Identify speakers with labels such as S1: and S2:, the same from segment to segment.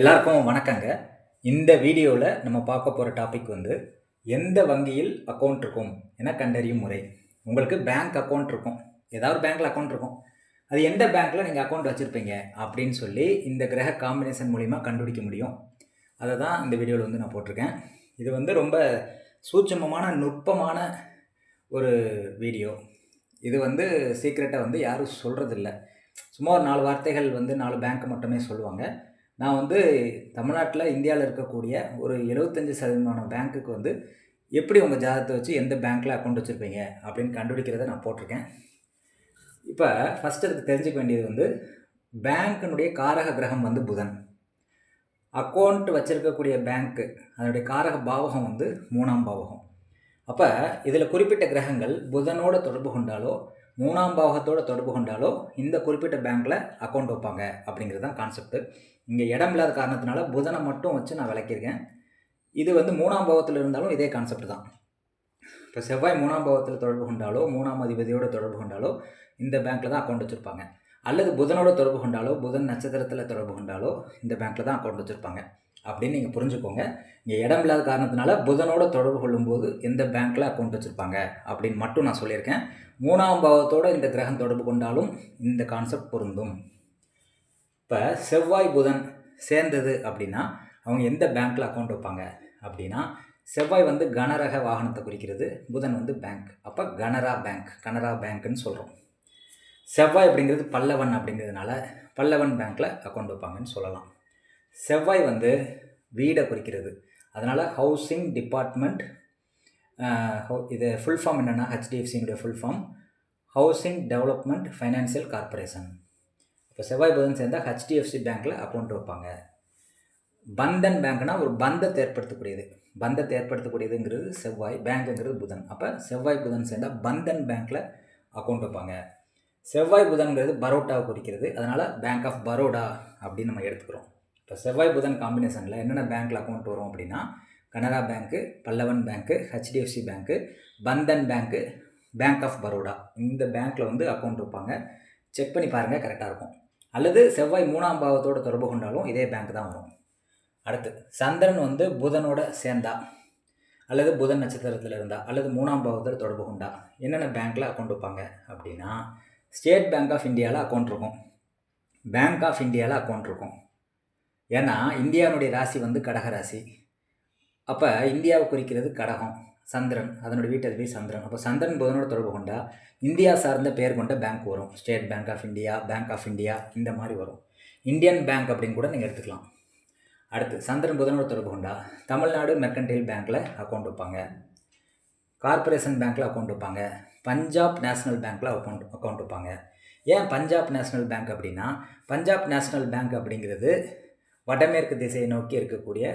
S1: எல்லாருக்கும் வணக்கங்க. இந்த வீடியோவில் நம்ம பார்க்க போகிற டாபிக் வந்து எந்த வங்கியில் அக்கௌண்ட் இருக்கும் என கண்டறியும் முறை. உங்களுக்கு பேங்க் அக்கௌண்ட் இருக்கும். ஏதாவது பேங்க்கில் அக்கௌண்ட் இருக்கும். அது எந்த பேங்க்கில் நீங்கள் அக்கௌண்ட் வச்சுருப்பீங்க அப்படின்னு சொல்லி இந்த கிரக காம்பினேஷன் மூலிமா கண்டுபிடிக்க முடியும். அதை தான் இந்த வீடியோவில் வந்து நான் போட்டிருக்கேன். இது வந்து ரொம்ப சூட்சமமான நுட்பமான ஒரு வீடியோ. இது வந்து சீக்ரெட்டாக வந்து யாரும் சொல்கிறதில்ல சும்மா ஒரு நாலு வார்த்தைகள் வந்து நாலு பேங்க் மட்டுமே சொல்லுவாங்க. நான் வந்து தமிழ்நாட்டில் இந்தியாவில் இருக்கக்கூடிய ஒரு எழுபத்தஞ்சி சதவீதமான பேங்க்குக்கு வந்து எப்படி உங்கள் ஜாதகத்தை வச்சு எந்த பேங்க்கில் அக்கௌண்ட் வச்சுருப்பீங்க அப்படின்னு கண்டுபிடிக்கிறத நான் போட்டிருக்கேன். இப்போ ஃபஸ்ட்டு அதுக்கு தெரிஞ்சுக்க வேண்டியது வந்து பேங்க்கினுடைய காரக கிரகம் வந்து புதன். அக்கௌண்ட் வச்சுருக்கக்கூடிய பேங்க்கு அதனுடைய காரக பாவகம் வந்து மூணாம் பாவகம். அப்போ இதில் குறிப்பிட்ட கிரகங்கள் புதனோட தொடர்பு கொண்டாலோ மூணாம் பாவகத்தோட தொடர்பு கொண்டாலோ இந்த குறிப்பிட்ட பேங்க்கில் அக்கௌண்ட் வைப்பாங்க அப்படிங்கிறது தான் கான்செப்ட்டு இங்கே இடம் இல்லாத காரணத்தினால புதனை மட்டும் வச்சு நான் விளக்கியிருக்கேன். இது வந்து மூணாம் பாவத்தில் இருந்தாலும் இதே கான்செப்ட் தான். இப்போ செவ்வாய் மூணாம் பாவத்தில் தொடர்பு கொண்டாலோ மூணாம் அதிபதியோட தொடர்பு கொண்டாலோ இந்த பேங்க்கில் தான் அக்கௌண்ட் வச்சுருப்பாங்க. அல்லது புதனோட தொடர்பு கொண்டாலோ புதன் நட்சத்திரத்தில் தொடர்பு கொண்டாலோ இந்த பேங்க்கில் தான் அக்கௌண்ட் வச்சுருப்பாங்க. அப்படின்னு நீங்கள் புரிஞ்சுக்கோங்க. இங்கே இடம் இல்லாத காரணத்தினால புதனோட தொடர்பு கொள்ளும்போது எந்த பேங்க்கில் அக்கௌண்ட் வச்சுருப்பாங்க அப்படின்னு மட்டும் நான் சொல்லியிருக்கேன். மூணாம் பாவத்தோடு இந்த கிரகம் தொடர்பு கொண்டாலும் இந்த கான்செப்ட் பொருந்தும். இப்போ செவ்வாய் புதன் சேர்ந்தது அப்படின்னா அவங்க எந்த பேங்க்கில் அக்கௌண்ட் வைப்பாங்க? அப்படின்னா செவ்வாய் வந்து கனரக வாகனத்தை குறிக்கிறது புதன் வந்து பேங்க் அப்போ கனரா பேங்க் கனரா பேங்க்குன்னு சொல்கிறோம் செவ்வாய் அப்படிங்கிறது பல்லவன் அப்படிங்கிறதுனால பல்லவன் பேங்க்கில் அக்கௌண்ட் வைப்பாங்கன்னு சொல்லலாம். செவ்வாய் வந்து வீடை குறிக்கிறது. அதனால் ஹவுசிங் டிபார்ட்மெண்ட் இது ஃபுல் ஃபார்ம் என்னென்னா ஹெச்டிஎஃப்சியினுடைய full form housing development financial corporation இப்போ செவ்வாய் புதன் சேர்ந்தால் ஹெச்டிஎஃப்சி பேங்க்கில் அக்கௌண்ட் வைப்பாங்க. பந்தன் பேங்க்னா ஒரு பந்தத்தை ஏற்படுத்தக்கூடியது. பந்தத்தை ஏற்படுத்தக்கூடியதுங்கிறது செவ்வாய் பேங்க்குங்கிறது புதன். அப்போ செவ்வாய் புதன் சேர்ந்தால் பந்தன் பேங்க்கில் அக்கௌண்ட் வைப்பாங்க. செவ்வாய் புதன்கிறது பரோட்டாவை குறிக்கிறது. அதனால் பேங்க் ஆஃப் பரோடா அப்படின்னு நம்ம எடுத்துக்கிறோம். இப்போ செவ்வாய் புதன் காம்பினேஷனில் என்னென்ன பேங்க்கில் அக்கௌண்ட் வரும் அப்படின்னா Canara bank Pallavan bank HDFC bank Bandhan bank bank of Baroda இந்த பேங்க்கில் வந்து அக்கௌண்ட் வைப்பாங்க செக் பண்ணி பாருங்கள் கரெக்டாக இருக்கும். அல்லது செவ்வாய் மூணாம் பாவத்தோடு தொடர்பு கொண்டாலும் இதே பேங்க் தான் வரும். அடுத்து சந்திரன் வந்து புதனோட சேர்ந்தா அல்லது புதன் நட்சத்திரத்தில் இருந்தா அல்லது மூணாம் பாவத்தில் தொடர்பு கொண்டா என்னென்ன பேங்க்கில் அக்கௌண்ட் வைப்பாங்க அப்படின்னா ஸ்டேட் பேங்க் ஆஃப் இந்தியாவில் அக்கௌண்ட் இருக்கும். பேங்க் ஆஃப் இந்தியாவில் அக்கௌண்ட் இருக்கும். ஏன்னா இந்தியாவினுடைய ராசி வந்து கடக ராசி. அப்போ இந்தியாவை குறிக்கிறது கடகம் சந்திரன். அதனுடைய வீட்டதிபதி சந்திரன். அப்போ சந்திரன் புதனோட தொடர்பு கொண்டா இந்தியா சார்ந்த பேர் கொண்ட பேங்க் வரும். State bank of India bank of India இந்த மாதிரி வரும். இந்தியன் பேங்க் அப்படின்னு கூட நீங்கள் எடுத்துக்கலாம். அடுத்து சந்திரன் புதனோட தொடர்பு கொண்டா தமிழ்நாடு மெர்கன்டைல் பேங்க்கில் அக்கௌண்ட் வைப்பாங்க. கார்ப்பரேஷன் பேங்க்கில் அக்கௌண்ட் வைப்பாங்க. பஞ்சாப் நேஷ்னல் பேங்க்கில் அக்கௌண்ட் அக்கௌண்ட் வைப்பாங்க. ஏன் பஞ்சாப் நேஷ்னல் பேங்க் அப்படின்னா பஞ்சாப் நேஷ்னல் பேங்க் அப்படிங்கிறது வடமேற்கு திசையை நோக்கி இருக்கக்கூடிய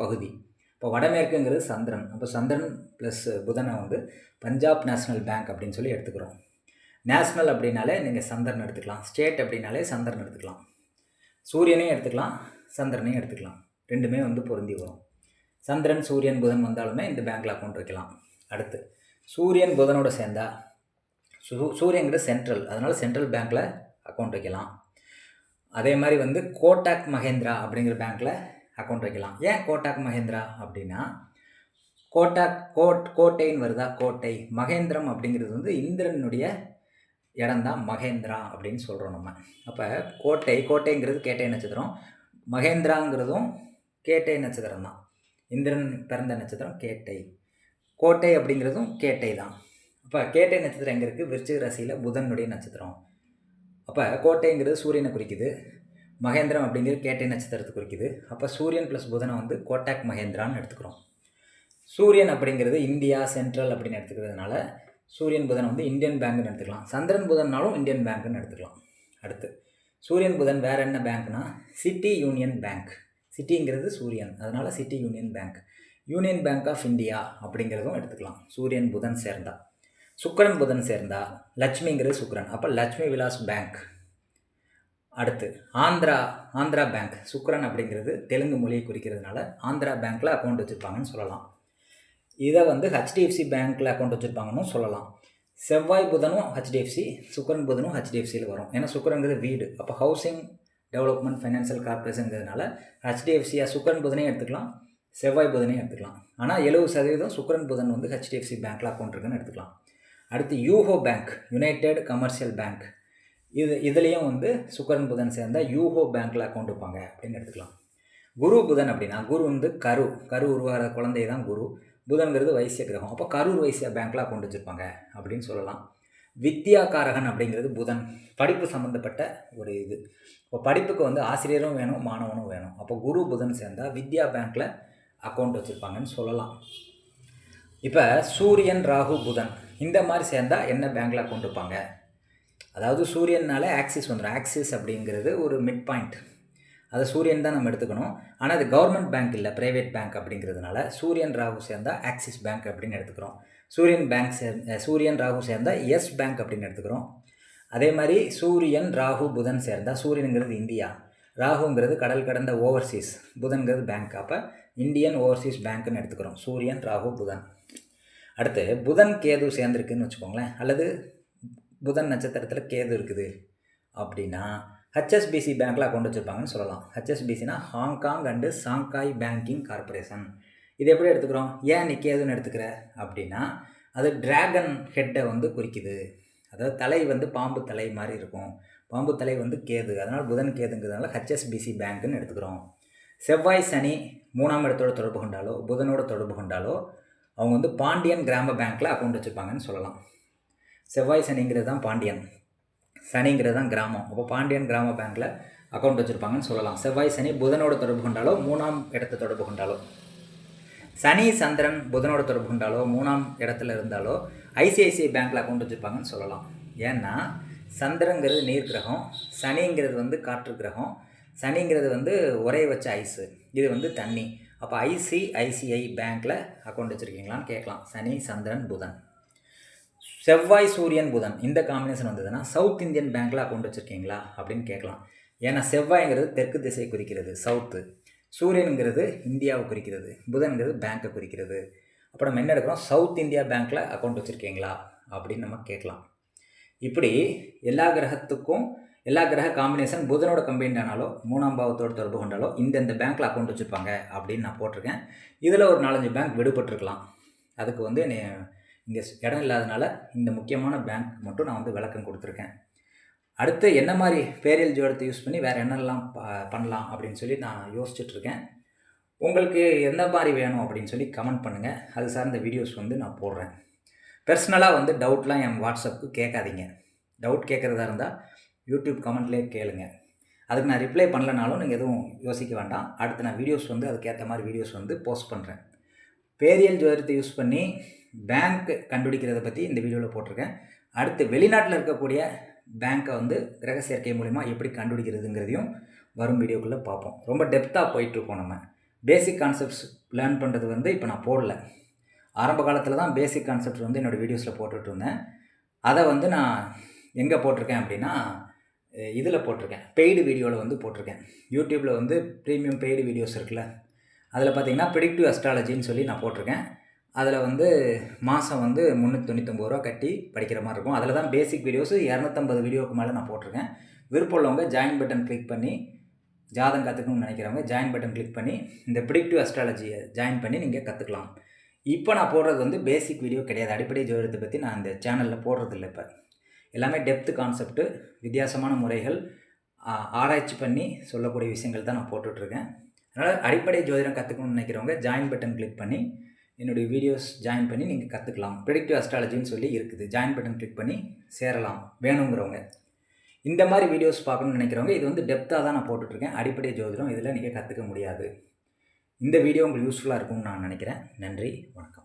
S1: பகுதி. இப்போ வடமேற்குங்கிறது சந்திரன். அப்போ சந்திரன் ப்ளஸ் புதனை வந்து பஞ்சாப் நேஷ்னல் பேங்க் அப்படின்னு சொல்லி எடுத்துக்கிறோம். நேஷ்னல் அப்படின்னாலே நீங்கள் சந்திரன் எடுத்துக்கலாம். ஸ்டேட் அப்படின்னாலே சந்திரன் எடுத்துக்கலாம். சூரியனையும் எடுத்துக்கலாம். சந்திரனையும் எடுத்துக்கலாம். ரெண்டுமே வந்து பொருந்தி வரும். சந்திரன் சூரியன் புதன் வந்தாலுமே இந்த பேங்க்கில் அக்கௌண்ட் வைக்கலாம். அடுத்து சூரியன் புதனோட சேர்ந்தா சூ சூரியங்கிறது சென்ட்ரல் அதனால் சென்ட்ரல் பேங்க்கில் அக்கௌண்ட் வைக்கலாம். அதே மாதிரி வந்து கோட்டாக் மகேந்திரா அப்படிங்கிற பேங்க்கில் அக்கௌண்ட் வைக்கலாம். ஏன் கோட்டாக் மகேந்திரா அப்படின்னா கோட்டாக் கோட் கோட்டைன்னு வருதா? கோட்டை மகேந்திரம் அப்படிங்கிறது வந்து இந்திரனுடைய இடம்தான் மகேந்திரா அப்படின்னு சொல்கிறோம் நம்ம. அப்போ கோட்டை கோட்டைங்கிறது கேட்டை நட்சத்திரம். மகேந்திராங்கிறதும் கேட்டை நட்சத்திரம் தான். இந்திரன் பிறந்த நட்சத்திரம் கேட்டை கோட்டை அப்படிங்கிறதும் கேட்டை தான். அப்போ கேட்டை நட்சத்திரம் எங்கே இருக்குது விருச்சிக ராசியில் புதனுடைய நட்சத்திரம். அப்போ கோட்டைங்கிறது சூரியனை குறிக்குது. மகேந்திரம் அப்படிங்கிறது கேட்டை நட்சத்திரத்தை குறிக்குது. அப்போ சூரியன் ப்ளஸ் புதனை வந்து கோட்டாக் மகேந்திரான்னு எடுத்துக்கிறோம். சூரியன் அப்படிங்கிறது இந்தியா சென்ட்ரல் அப்படின்னு எடுத்துக்கிறதுனால சூரியன் புதன் வந்து இந்தியன் பேங்க்னு எடுத்துக்கலாம். சந்திரன் புதன்னாலும் இந்தியன் பேங்க்னு எடுத்துக்கலாம். அடுத்து சூரியன் புதன் வேறு என்ன பேங்க்னா சிட்டி யூனியன் பேங்க் சிட்டிங்கிறது சூரியன். அதனால் city union bank union bank of India அப்படிங்கிறதும் எடுத்துக்கலாம். சூரியன் புதன் சேர்ந்தா. சுக்கரன் புதன் சேர்ந்தா லட்சுமிங்கிறது சுக்கரன். அப்போ லட்சுமி விலாஸ் பேங்க் அடுத்து ஆந்திரா ஆந்திரா பேங்க் சுக்கரன் அப்படிங்கிறது தெலுங்கு மொழியை குறிக்கிறதுனால ஆந்திரா பேங்க்கில் அக்கௌண்ட் வச்சுருப்பாங்கன்னு சொல்லலாம். இதை வந்து ஹெச்டிஎஃப்சி பேங்க்கில் அக்கௌண்ட் வச்சுருப்பாங்கன்னு சொல்லலாம். செவ்வாய் புதனும் ஹெச்டிஎஃப்சி சுக்கரன் புதனும் ஹெச்டிஎஃப்சியில் வரும். ஏன்னா சுக்கரங்கிறது வீடு. அப்போ ஹவுசிங் டெவலப்மெண்ட் ஃபைனான்சியல் கார்பரேஷனுங்கிறதுனால ஹெச்டிஎஃப்சியாக சுக்கரன் புதனையும் எடுத்துக்கலாம் செவ்வாய் புதனையும் எடுத்துக்கலாம். ஆனால் எழுபது சதவீதம் சுக்கரன் புதன் வந்து ஹெச்டிஎஃப்சி பேங்க்கில் அக்கௌண்ட் இருக்குன்னு எடுத்துக்கலாம். அடுத்து UCO bank united commercial bank. இது இதுலேயும் வந்து சுக்கரன் புதன் சேர்ந்தால் யூஹோ பேங்க்கில் அக்கௌண்ட் வைப்பாங்க அப்படின்னு எடுத்துக்கலாம். குரு புதன் அப்படின்னா குரு வந்து கரு. கரு உருவாகிற குழந்தை தான் குரு. புதன்கிறது வைசிய கிரகம். அப்போ கரூர் வைசிய பேங்க்கில் அக்கௌண்ட் வச்சுருப்பாங்க அப்படின்னு சொல்லலாம். வித்யாகாரகன் அப்படிங்கிறது புதன். படிப்பு சம்மந்தப்பட்ட ஒரு இது. இப்போ படிப்புக்கு வந்து ஆசிரியரும் வேணும் மாணவனும் வேணும். அப்போ குரு புதன் சேர்ந்தால் வித்யா பேங்க்கில் அக்கௌண்ட் வச்சுருப்பாங்கன்னு சொல்லலாம். இப்போ சூரியன் ராகு புதன். இந்த மாதிரி சேர்ந்தால் என்ன பேங்க்கில் அக்கௌண்ட் வைப்பாங்க அதாவது சூரியனால் ஆக்சிஸ் வந்துடும் ஆக்சிஸ் அப்படிங்கிறது ஒரு மிட் பாயிண்ட் அதை சூரியன் தான் நம்ம எடுத்துக்கணும். ஆனால் அது கவர்மெண்ட் பேங்க் இல்லை ப்ரைவேட் பேங்க் அப்படிங்கிறதுனால சூரியன் ராகு சேர்ந்தால் ஆக்சிஸ் பேங்க் அப்படின்னு எடுத்துக்கிறோம். சூரியன் பேங்க் சே சூரியன் ராகு சேர்ந்தால் எஸ் பேங்க் அப்படின்னு எடுத்துக்கிறோம். அதே மாதிரி சூரியன் ராகு புதன் சேர்ந்தால் சூரியனுங்கிறது இந்தியா. ராகுங்கிறது கடல் கடந்த ஓவர்சீஸ் புதன்கிறது பேங்க் அப்போ இந்தியன் ஓவர்சீஸ் பேங்க்குன்னு எடுத்துக்கிறோம். சூரியன் ராகு புதன். அடுத்து புதன் கேது சேர்ந்துருக்குன்னு வச்சுக்கோங்களேன். அல்லது புதன் நட்சத்திரத்தில் கேது இருக்குது அப்படின்னா ஹெச்எஸ்பிசி பேங்க்கில் அக்கௌண்ட் வச்சுருப்பாங்கன்னு சொல்லலாம். ஹெச்எஸ்பிசினா Hong Kong and Shanghai banking corporation இது எப்படி எடுத்துக்கிறோம்? ஏன் நீ கேதுன்னு எடுத்துக்கிற அப்படின்னா அது டிராகன் ஹெட்டை வந்து குறிக்குது. அதாவது தலை வந்து பாம்பு தலை மாதிரி இருக்கும். பாம்பு தலை வந்து கேது. அதனால் புதன் கேதுங்கிறதுனால ஹெச்எஸ்பிசி பேங்க்குன்னு எடுத்துக்கிறோம். செவ்வாய் சனி மூணாம் இடத்தோட தொடர்பு கொண்டாலோ புதனோட தொடர்பு கொண்டாலோ அவங்க வந்து பாண்டியன் கிராம பேங்க்கில் அக்கௌண்ட் வச்சுருப்பாங்கன்னு சொல்லலாம். செவ்வாய் சனிங்கிறது தான் பாண்டியன். சனிங்கிறது தான் கிராமம். அப்போ பாண்டியன் கிராம பேங்க்கில் அக்கௌண்ட் வச்சுருப்பாங்கன்னு சொல்லலாம். செவ்வாய் சனி புதனோட தொடர்பு கொண்டாலோ மூணாம் இடத்தை தொடர்பு கொண்டாலோ. சனி சந்திரன் புதனோட தொடர்பு கொண்டாலோ மூணாம் இடத்துல இருந்தாலோ ஐசிஐசிஐ பேங்க்கில் அக்கௌண்ட் வச்சுருப்பாங்கன்னு சொல்லலாம். ஏன்னா சந்திரங்கிறது நீர் கிரகம் சனிங்கிறது வந்து காற்று கிரகம் சனிங்கிறது வந்து உரைய வச்ச ஐஸு இது வந்து தண்ணி. அப்போ ஐசிஐசிஐ பேங்க்கில் அக்கௌண்ட் வச்சுருக்கீங்களான்னு கேட்கலாம். சனி சந்திரன் புதன். செவ்வாய் சூரியன் புதன். இந்த காம்பினேஷன் வந்ததுன்னா சவுத் இந்தியன் பேங்க்கில் அக்கௌண்ட் வச்சுருக்கீங்களா அப்படின்னு கேட்கலாம். ஏன்னா செவ்வாய்ங்கிறது தெற்கு திசையை குறிக்கிறது சவுத்து சூரியனுங்கிறது இந்தியாவை குறிக்கிறது புதன்கிறது பேங்க்கை குறிக்கிறது. அப்போ நம்ம என்ன எடுக்கிறோம்? சவுத் இந்தியா பேங்க்கில் அக்கௌண்ட் வச்சுருக்கீங்களா அப்படின்னு நம்ம கேட்கலாம். இப்படி எல்லா கிரகத்துக்கும் எல்லா கிரக காம்பினேஷன் புதனோட கம்பைன்ட் ஆனாலோ மூணாம் பாவத்தோடு தொடர்பு கொண்டாலோ இந்தந்த பேங்க்கில் அக்கௌண்ட் வச்சுருப்பாங்க அப்படின்னு நான் போட்டிருக்கேன். இதில் ஒரு நாலஞ்சு பேங்க் விடுபட்டிருக்கலாம். அதுக்கு வந்து என்னை இங்கே இடம் இல்லாதனால இந்த முக்கியமான பேங்க் மட்டும் நான் வந்து விளக்கம் கொடுத்துருக்கேன். அடுத்து என்ன மாதிரி பேரியல் ஜோடத்தை யூஸ் பண்ணி வேறு என்னெல்லாம் ப- பண்ணலாம் அப்படின்னு சொல்லி நான் யோசிச்சுட்ருக்கேன். உங்களுக்கு எந்த மாதிரி வேணும் அப்படின்னு சொல்லி கமெண்ட் பண்ணுங்கள் அது சார்ந்த வீடியோஸ் வந்து நான் போடுறேன். பர்சனலாக வந்து டவுட்லாம் என் வாட்ஸ்அப்புக்கு கேட்காதீங்க. டவுட் கேட்குறதா இருந்தால் யூடியூப் கமெண்ட்லேயே கேளுங்க. அதுக்கு நான் ரிப்ளை பண்ணலனாலும் நீங்கள் எதுவும் யோசிக்க வேண்டாம். அடுத்து நான் வீடியோஸ் வந்து அதுக்கேற்ற மாதிரி வீடியோஸ் வந்து போஸ்ட் பண்ணுறேன் பேரியல் ஜோதிடத்தை யூஸ் பண்ணி பேங்க் கண்டுபிடிக்கிறத பற்றி இந்த வீடியோவில் போட்டிருக்கேன். அடுத்து வெளிநாட்டில் இருக்கக்கூடிய பேங்க்கை வந்து கிரக சேர்க்கை மூலிமா எப்படி கண்டுபிடிக்கிறதுங்கிறதையும் வரும் வீடியோக்குள்ளே பார்ப்போம். ரொம்ப டெப்த்தாக போயிட்டுருக்கோம் நம்ம. பேசிக் கான்செப்ட்ஸ் லேர்ன் பண்ணுறது வந்து இப்போ நான் போடல. ஆரம்ப காலத்தில் தான் பேசிக் கான்செப்ட்ஸ் வந்து என்னோடய வீடியோஸில் போட்டுட்டு இருந்தேன். அதை வந்து நான் எங்கே போட்டிருக்கேன் அப்படின்னா இதில் போட்டிருக்கேன். பெய்டு வீடியோவில் வந்து போட்டிருக்கேன். யூடியூப்பில் வந்து ப்ரீமியம் பெய்டு வீடியோஸ் இருக்குல்ல அதில் பார்த்தீங்கன்னா ப்ரிடிக்டிவ் அஸ்ட்ராலஜின்னு சொல்லி நான் போட்டிருக்கேன். அதில் வந்து மாதம் வந்து முந்நூற்றி தொண்ணூத்தொம்பது ரூபா கட்டி படிக்கிற மாதிரி இருக்கும். அதில் தான் பேசிக் வீடியோஸ் இரநூத்தம்பது வீடியோக்கு மேலே நான் போட்டிருக்கேன். விருப்பம் உள்ளவங்க ஜாயின் பட்டன் கிளிக் பண்ணி ஜாதகம் கற்றுக்கணும்னு நினைக்கிறவங்க ஜாயின் பட்டன் கிளிக் பண்ணி இந்த ப்ரிடிக்டிவ் அஸ்ட்ராலஜியை ஜாயின் பண்ணி நீங்கள் கற்றுக்கலாம் இப்போ நான் போடுறது வந்து பேசிக் வீடியோ கிடையாது. அடிப்படை ஜோதிடத்தை பற்றி நான் அந்த சேனலில் போடுறதில்ல இப்போ. எல்லாமே டெப்த்து கான்செப்ட்டு வித்தியாசமான முறைகள் ஆராய்ச்சி பண்ணி சொல்லக்கூடிய விஷயங்கள் தான் நான் போட்டுட்ருக்கேன். அதனால் அடிப்படை ஜோதிடம் கற்றுக்கணும்னு நினைக்கிறவங்க ஜாயின் பட்டன் கிளிக் பண்ணி என்னுடைய வீடியோஸ் ஜாயின் பண்ணி நீங்கள் கற்றுக்கலாம் ப்ரிடிக்டிவ் அஸ்ட்ராலஜின்னு சொல்லி இருக்குது. ஜாயின் பட்டன் கிளிக் பண்ணி சேரலாம். வேணுங்கிறவங்க. இந்த மாதிரி வீடியோஸ் பார்க்கணும்னு நினைக்கிறவங்க இது வந்து டெப்த்தாக தான் நான் போட்டுட்ருக்கேன். அடிப்படை ஜோதிடம் இதில் நீங்கள் கற்றுக்க முடியாது. இந்த வீடியோ உங்களுக்கு யூஸ்ஃபுல்லாக இருக்கும்னு நான் நினைக்கிறேன். நன்றி வணக்கம்.